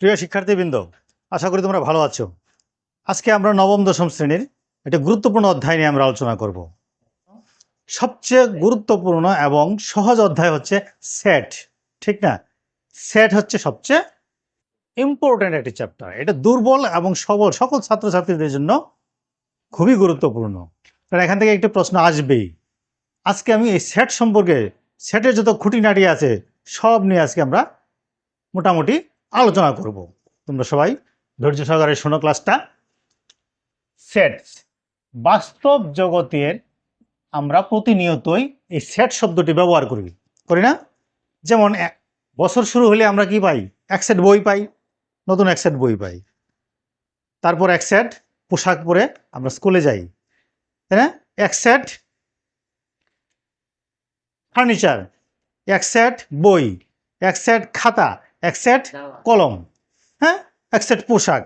প্রিয় শিক্ষার্থীবৃন্দ, আশা করি তোমরা ভালো আছো। আজকে আমরা নবম, দশম শ্রেণির একটা গুরুত্বপূর্ণ অধ্যায় নিয়ে আমরা আলোচনা করব। সবচেয়ে গুরুত্বপূর্ণ এবং সহজ অধ্যায় হচ্ছে সেট ঠিক না? সেট হচ্ছে সবচেয়ে ইম্পর্ট্যান্ট একটি চ্যাপ্টার এটা দুর্বল এবং সবল সকল ছাত্রছাত্রীদের জন্য খুবই গুরুত্বপূর্ণ। কারণ এখান থেকে একটি প্রশ্ন আসবেই। আজকে আমি এই সেট সম্পর্কে সেটের যত খুঁটিনাটি আছে, সব নিয়ে আজকে আমরা মোটামুটি আলোচনা করব। তোমরা সবাই ধৈর্য সহকারে শোনো ক্লাসটা। সেট বাস্তব জগতের আমরা প্রতিনিয়তই এই সেট শব্দটি ব্যবহার করি। করি না? যেমন বছর শুরু হলে আমরা কি পাই? এক সেট বই পাই, নতুন এক সেট বই পাই। তারপর এক সেট পোশাক পরে আমরা স্কুলে যাই। তাই না? এক সেট ফার্নিচার এক সেট বই, এক সেট খাতা এক সেট কলম। হ্যাঁ? এক সেট পোশাক।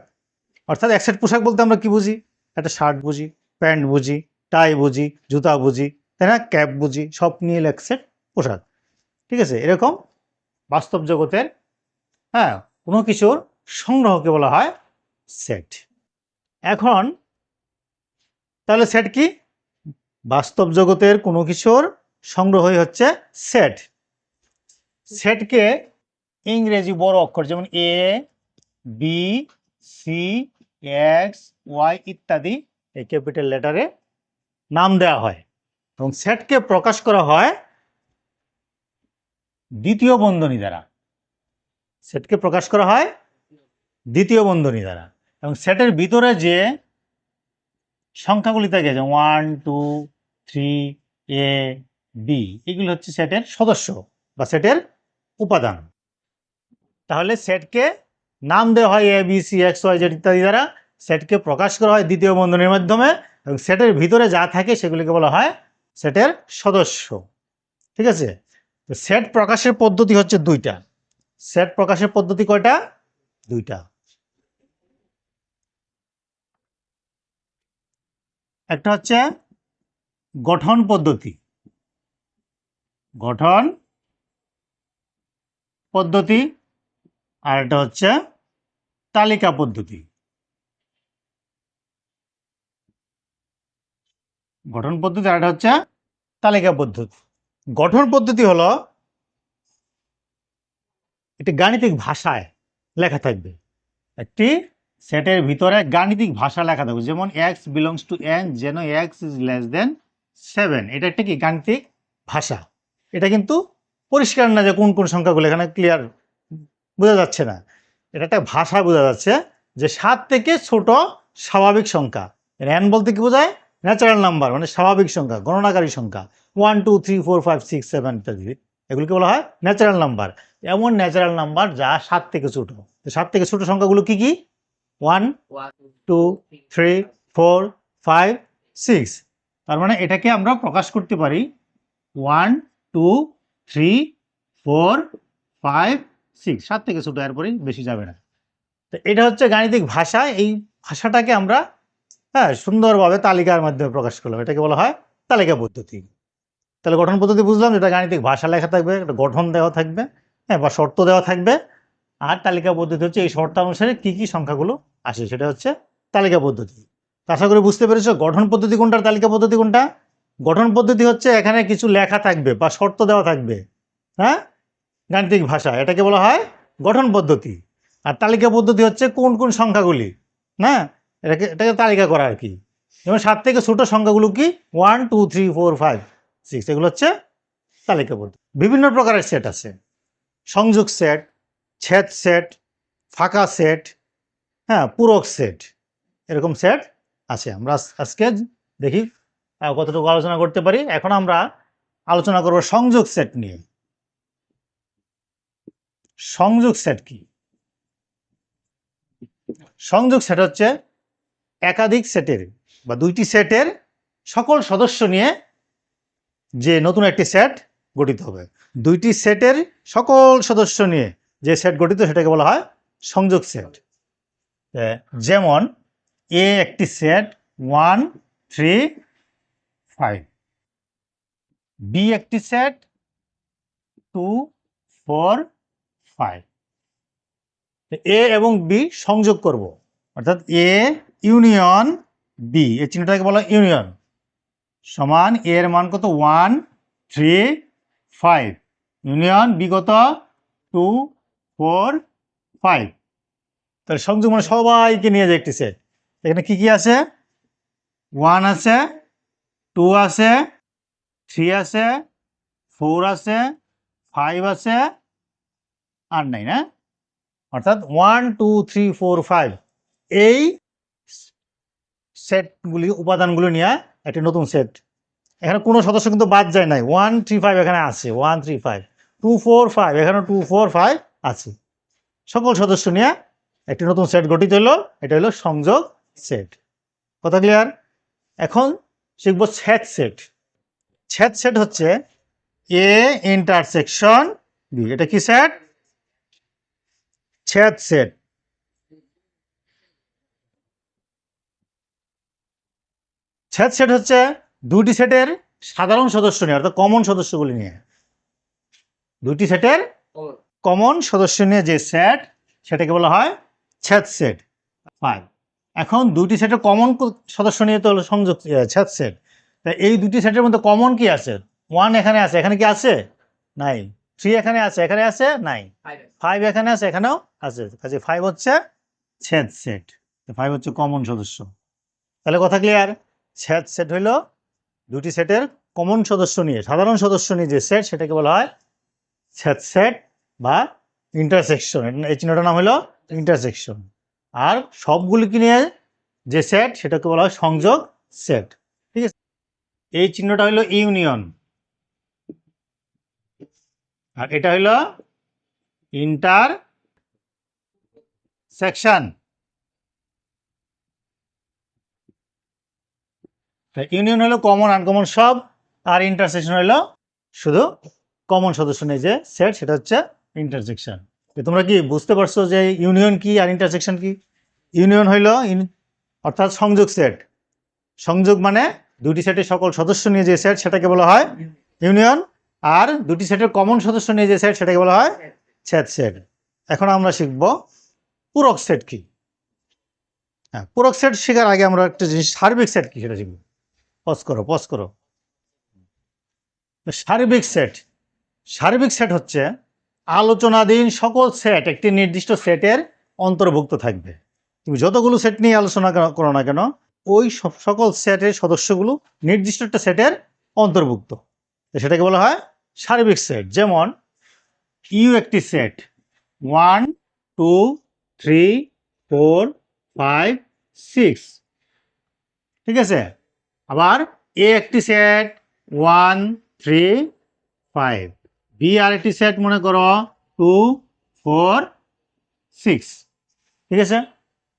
অর্থাৎ এক সেট পোশাক বলতে আমরা কি বুঝি? একটা শার্ট বুঝি প্যান্ট বুঝি টাই বুঝি জুতা বুঝি তাই না? ক্যাপ বুঝি সব নিয়ে এক সেট পোশাক। ঠিক আছে? এরকম বাস্তব জগতের হ্যাঁ কোনো কিছুর সংগ্রহকে বলা হয় সেট এখন তাহলে সেট কি? বাস্তব জগতের কোনো কিছুর সংগ্রহই হচ্ছে সেট সেটকে ইংরেজি বড় অক্ষর, যেমন A B C X Y ইত্যাদি এই ক্যাপিটাল লেটারে নাম দেওয়া হয়। এবং সেটকে প্রকাশ করা হয় দ্বিতীয় বন্ধনী দ্বারা। সেটকে প্রকাশ করা হয় দ্বিতীয় বন্ধনী দ্বারা। এবং সেটের ভিতরে যে সংখ্যাগুলি থাকে যে one two three A B এগুলো হচ্ছে সেটের সদস্য বা সেটের উপাদান। তাহলে সেটকে নাম দেওয়া হয় A B C X Y Z ইত্যাদি দ্বারা সেটকে প্রকাশ করা হয় দ্বিতীয় বন্ধনের মাধ্যমে এবং সেটের ভিতরে যা থাকে সেগুলিকে বলা হয় সেটের সদস্য। ঠিক আছে? তো সেট প্রকাশের পদ্ধতি হচ্ছে দুইটা। সেট প্রকাশের পদ্ধতি কয়টা? দুইটা। একটা হচ্ছে গঠন পদ্ধতি। গঠন পদ্ধতি আর একটা হচ্ছে তালিকা পদ্ধতি। গঠন পদ্ধতি আর একটা হচ্ছে তালিকা পদ্ধতি। গঠন পদ্ধতি হলো একটি গাণিতিক ভাষায় লেখা থাকবে। একটি সেটের ভিতরে গাণিতিক ভাষা লেখা থাকবে। যেমন এক্স বিলংস টু এন যেন X is less than seven এটা একটা কি? গাণিতিক ভাষা। এটা কিন্তু পরিষ্কার না যে কোন কোন সংখ্যাগুলো এখানে ক্লিয়ার বোঝা যাচ্ছে না। এটা একটা ভাষা বোঝা যাচ্ছে যে সাত থেকে ছোট স্বাভাবিক সংখ্যা। র্যান বলতে কি বোঝায়? ন্যাচারাল নাম্বার মানে স্বাভাবিক সংখ্যা, গণনাকারী সংখ্যা। One two three four five six seven ইত্যাদি। এগুলোকে বলা হয় ন্যাচারাল নাম্বার এমন ন্যাচারাল নাম্বার যা সাত থেকে ছোট। সাত থেকে ছোট সংখ্যাগুলো কি কি? One two three four five six তার মানে এটাকে আমরা প্রকাশ করতে পারি one two three four five six সাত থেকে ছোটো, এরপরেই বেশি যাবে না। তো এটা হচ্ছে গাণিতিক ভাষা, এই ভাষাটাকে আমরা হ্যাঁ সুন্দরভাবে তালিকার মাধ্যমে প্রকাশ করলাম। এটাকে বলা হয় তালিকা পদ্ধতি। তাহলে গঠন পদ্ধতি বুঝলাম যেটা গাণিতিক ভাষা লেখা থাকবে একটা গঠন দেওয়া থাকবে হ্যাঁ বা শর্ত দেওয়া থাকবে। আর তালিকা পদ্ধতি হচ্ছে, এই শর্ত অনুসারে কী কী সংখ্যাগুলো আসে, সেটা হচ্ছে তালিকা পদ্ধতি। আশা করি বুঝতে পেরেছ, গঠন পদ্ধতি কোনটা তালিকা পদ্ধতি কোনটা? গঠন পদ্ধতি হচ্ছে এখানে কিছু লেখা থাকবে বা শর্ত দেওয়া থাকবে হ্যাঁ? গাণিতিক ভাষা, এটাকে বলা হয় গঠন পদ্ধতি। আর তালিকা পদ্ধতি হচ্ছে কোন কোন সংখ্যাগুলি, না? এটাকে এটাকে তালিকা করা আর কি। যেমন সাত থেকে ছোট সংখ্যাগুলো কি? One, two, three, four, five, six, এগুলো হচ্ছে তালিকা পদ্ধতি। বিভিন্ন প্রকারের সেট আছে। সংযোগ সেট ছেদ সেট ফাঁকা সেট হ্যাঁ পূরক সেট এরকম সেট আছে। আমরা আজ- আজকে দেখি কতটুকু আলোচনা করতে পারি। এখন আমরা আলোচনা করব সংযোগ সেট নিয়ে। সংযোগ সেট কি? সংযোগ সেট হচ্ছে একাধিক সেটের বা দুইটি সেটের সকল সদস্য নিয়ে যে নতুন একটি সেট গঠিত হবে। দুইটি সেটের সকল সদস্য নিয়ে যে সেট গঠিত সেটাকে বলা হয় সংযোগ সেট যেমন এ একটি set one three five B একটি set two four five A এবং বি সংযোগ করব। অর্থাৎ এ ইউনিয়ন বি এই চিহ্নটাকে বলা ইউনিয়ন সমান এর মান কত? One three five union B কত? টু ফোর ফাইভ তাহলে সংযোগ মানে সবাইকে নিয়ে যায় একটি সেট এখানে কি কি আছে? ওয়ান আছে টু আছে থ্রি আছে ফোর আছে ফাইভ আছে আর নাই, না? অর্থাৎ one two three four five এই সেটগুলি উপাদানগুলো নিয়ে একটি নতুন সেট এখানে কোনো সদস্য কিন্তু বাদ যায় নাই। ওয়ান থ্রি ফাইভ এখানে আছে। One three five two four five এখানে টু ফোর ফাইভ আছে। সকল সদস্য নিয়ে একটি নতুন সেট গঠিত হলো। এটা হলো সংযোগ সেট কথা ক্লিয়ার এখন শিখব ছেদ সেট ছেদ সেট হচ্ছে এ ইন্টারসেকশন বি এটা কি সেট ছেদ সেট ছেদ সেট হচ্ছে দুটি সেটের সাধারণ সদস্য নিয়ে অর্থাৎ কমন সদস্যগুলি নিয়ে। দুটি সেটের কমন সদস্য নিয়ে যে সেট সেটাকে বলা হয় ছেদ সেট ফাইভ এখন দুটি সেটের কমন সদস্য নিয়ে তো সংযোগ ছেদ সেট তা এই দুটি সেটের মধ্যে কমন কি আছে? ওয়ান এখানে আছে। এখানে কি আছে? নাই থ্রি এখানে আছে এখানে আছে নাই ফাইভ এখানে আছে এখানেও আছে। কাজে ফাইভ হচ্ছে ছেদ সেট ফাইভ হচ্ছে কমন সদস্য। তাহলে কথা ক্লিয়ার ছেদ সেট হইল দুটি সেটের কমন সদস্য নিয়ে সাধারণ সদস্য নিয়ে যে সেট সেটাকে বলা হয় ছেদ সেট বা ইন্টারসেকশন এই চিহ্নটার নাম হলো ইন্টারসেকশন আর সবগুলিকে নিয়ে যে সেট সেটাকে বলা হয় সংযোগ সেট ঠিক আছে? এই চিহ্নটা হলো ইউনিয়ন আর এটা হলো ইন্টার সেকশন ইউনিয়ন হলো কমন আনকমন সব, আর ইন্টারসেকশন হলো শুধু কমন সদস্য নেই যে সেট সেটা হচ্ছে ইন্টারসেকশন তোমরা কি বুঝতে পারছ যে ইউনিয়ন কি আর ইন্টারসেকশন কি? ইউনিয়ন হইল অর্থাৎ সংযোগ সেট সংযোগ মানে দুটি সেটের সকল সদস্য নিয়ে যে সেট সেটাকে বলা হয় ইউনিয়ন আর দুটি সেটের কমন সদস্য নিয়ে যে সেট সেটাকে বলা হয় ছেদ সেট এখন আমরা শিখব পূরক সেট কি। হ্যাঁ পূরক সেট শেখার আগে আমরা একটা জিনিস, সার্বিক সেট কি সেটা শিখব। পজ করো পজ করো। সার্বিক সেট সার্বিক সেট হচ্ছে আলোচনাধীন সকল সেট একটি নির্দিষ্ট সেটের অন্তর্ভুক্ত থাকবে। তুমি যতগুলো সেট নিয়ে আলোচনা করো না কেন, ওই সকল সেটের সদস্যগুলো নির্দিষ্ট একটা সেটের অন্তর্ভুক্ত। সেটাকে বলা হয় সার্বিক সেট। যেমন, ইউ একটি set. One, two, three, four, five, six. ঠিক আছে? আবার, এ একটি set. One, three, five. B আর একটি সেট, মনে করো, টু, ফোর, সিক্স। ঠিক আছে?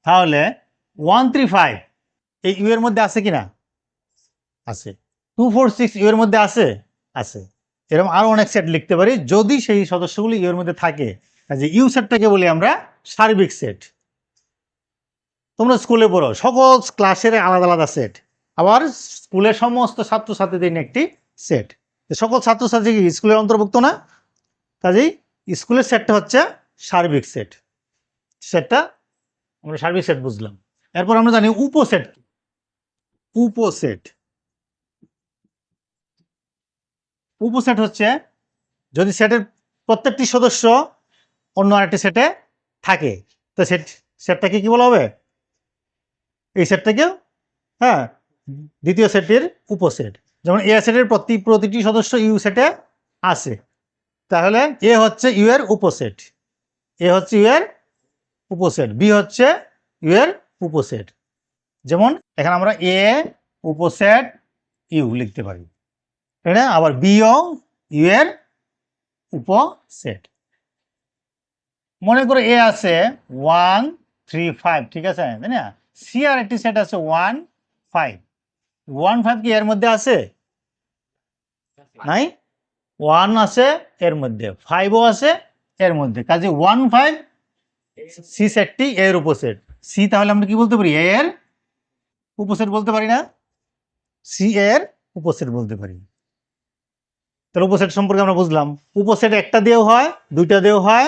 তাহলে, ওয়ান, থ্রি, ফাইভ, এই ইউ এর মধ্যে আছে কি না আছে। টু, ফোর, সিক্স, ইউ এর মধ্যে আছে? আছে। এরকম আরও অনেক সেট লিখতে পারি। যদি সেই সদস্যগুলি ইউ এর মধ্যে থাকে যে ইউ সেটটাকে বলি আমরা, সার্বিক সেট তোমরা স্কুলে পড়ো, সকল ক্লাসের আলাদা আলাদা সেট আবার স্কুলের সমস্ত ছাত্রছাত্রীদের নিয়ে একটি সেট সকল ছাত্রছাত্রী কি স্কুলের অন্তর্ভুক্ত না? কাজেই স্কুলের সেটটা হচ্ছে সার্বিক সেট সেটটা আমরা সার্বিক সেট বুঝলাম। এরপর আমরা জানি উপসেট? উপসেট। উপসেট হচ্ছে, যদি সেটের প্রত্যেকটি সদস্য অন্য আরেকটি সেটে থাকে, তো সেট সেটটাকে কি বলা হবে? এই সেটটাকেও হ্যাঁ দ্বিতীয় সেটের উপসেট যেমন এ সেটের প্রতি, প্রতিটি সদস্য ইউ সেটে আছে। তাহলে এ হচ্ছে ইউ এর উপসেট এ হচ্ছে ইউ এর উপসেট বি হচ্ছে ইউ এর উপসেট যেমন, এখানে আমরা এ উপসেট ইউ লিখতে পারি। না আবার বিও ইউ এর উপসেট। মনে করো এ আছে ওয়ান থ্রি ফাইভ ঠিক আছে? তাই না? সি আর একটি সেট আছে ওয়ান ফাইভ ওয়ান ফাইভ কি এর মধ্যে আছে? নাই? ওয়ান আছে এর মধ্যে ফাইভও আছে এর মধ্যে। কাজে ওয়ান ফাইভ সি সেটটি এর উপসেট। সি তাহলে আমরা কি বলতে পারি? এর উপসেট বলতে পারি না? সি এর উপসেট বলতে পারি। তাহলে উপসেট সম্পর্কে আমরা বুঝলাম। উপসেট একটা দিয়েও হয়, দুইটা দিয়েও হয়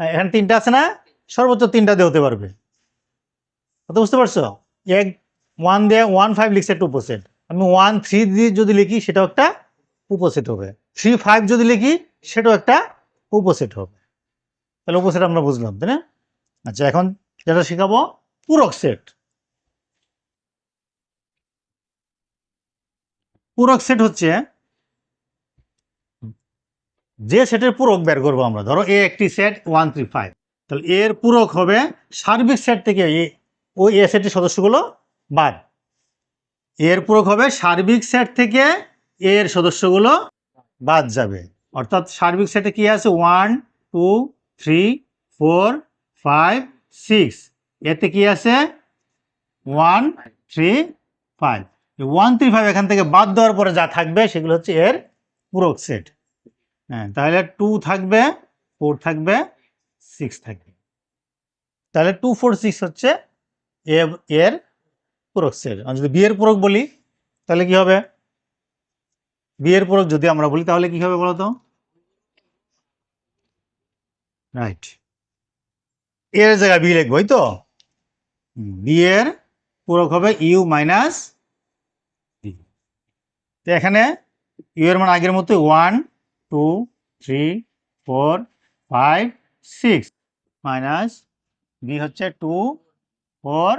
এখানে তিনটা আছে না? সর্বোচ্চ তিনটা দিয়ে হতে পারবে। কথা বুঝতে পারছ? এক ওয়ান দিয়ে ওয়ান ফাইভ লিখছে একটা উপসেট। আমি ওয়ান থ্রি দিয়ে যদি লিখি, সেটাও একটা উপসেট হবে। থ্রি ফাইভ যদি লিখি, সেটাও একটা উপসেট হবে। তাহলে উপসেট আমরা বুঝলাম, তাই না? আচ্ছা এখন যেটা শেখাবো, পূরক সেট। পূরক সেট হচ্ছে যে সেটের পূরক বের করব আমরা, ধরো এ একটি সেট ওয়ান থ্রি ফাইভ তাহলে এর পূরক হবে সার্বিক সেট থেকে ওই এ সেটের সদস্যগুলো বাদ। এর পূরক হবে সার্বিক সেট থেকে এর সদস্যগুলো বাদ যাবে। অর্থাৎ সার্বিক সেটে কি আছে? One two three four five six এতে কি আছে? One three five one three five এখান থেকে বাদ দেওয়ার পরে যা থাকবে সেগুলো হচ্ছে এর পূরক সেট হ্যাঁ তাহলে টু থাকবে ফোর থাকবে সিক্স থাকবে। তাহলে টু ফোর সিক্স হচ্ছে এ- এর পূরক সেট আর যদি বিয়ের পূরক বলি, তাহলে কি হবে? বিয়ের পূরক যদি আমরা বলি, তাহলে কি হবে বলো তো রাইট এর জায়গায় বি লিখব তো? বিয়ের পূরক হবে ইউ মাইনাস তো এখানে ইউ এর মান আগের মতো one two three four five six minus B হচ্ছে টু ফোর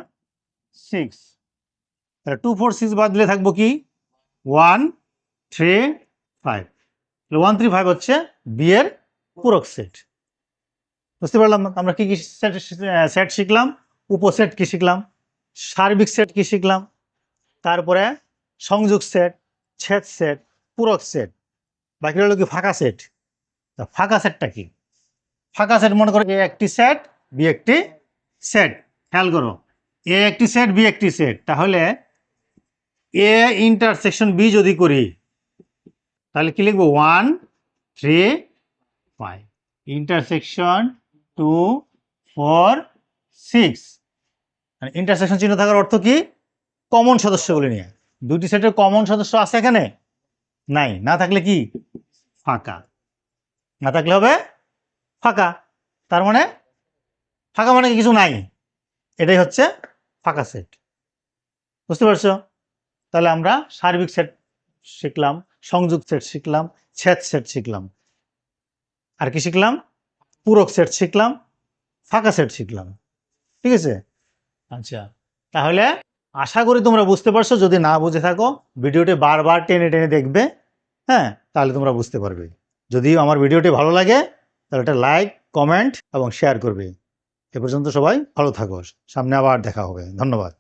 সিক্স তাহলে টু ফোর সিক্স বাদ দিলে থাকব কি? One three five one three five হচ্ছে বি এর পূরক সেট বুঝতে পারলাম আমরা কি কি সেট সেট শিখলাম? উপসেট কি শিখলাম? সার্বিক সেট কি শিখলাম? তারপরে সংযোগ সেট ছেদ সেট পূরক সেট বাকি হলো কি ফাঁকা সেট তা ফাঁকা সেটটা কি? ফাঁকা সেট মনে করো এ একটি সেট বি একটি সেট খেয়াল করো এ একটি সেট বি একটি সেট তাহলে এ ইন্টারসেকশন বি যদি করি, তাহলে কি লিখব? One three five intersection two four six মানে ইন্টারসেকশন চিহ্ন থাকার অর্থ কি? কমন সদস্যগুলি নিয়ে। দুটি সেটের কমন সদস্য আছে এখানে? নাই। না থাকলে কি? ফাঁকা। না থাকলে হবে ফাঁকা। তার মানে ফাঁকা মানে কিছু নাই। এটাই হচ্ছে ফাঁকা সেট বুঝতে পারছ? তাহলে আমরা সার্বিক সেট শিখলাম, সংযোগ সেট শিখলাম, ছেদ সেট শিখলাম। আর কি শিখলাম? পূরক সেট শিখলাম, ফাঁকা সেট শিখলাম। ঠিক আছে? আচ্ছা তাহলে আশা করি তোমরা বুঝতে পারছ। যদি না বুঝে থাকো, ভিডিওটি বারবার টেনে টেনে দেখবে। হ্যাঁ তাহলে তোমরা বুঝতে পারবে। যদি আমার ভিডিওটি ভালো লাগে, তাহলে একটা লাইক, কমেন্ট এবং শেয়ার করবে। এ পর্যন্ত সবাই ভালো থাকো। সামনে আবার দেখা হবে। ধন্যবাদ।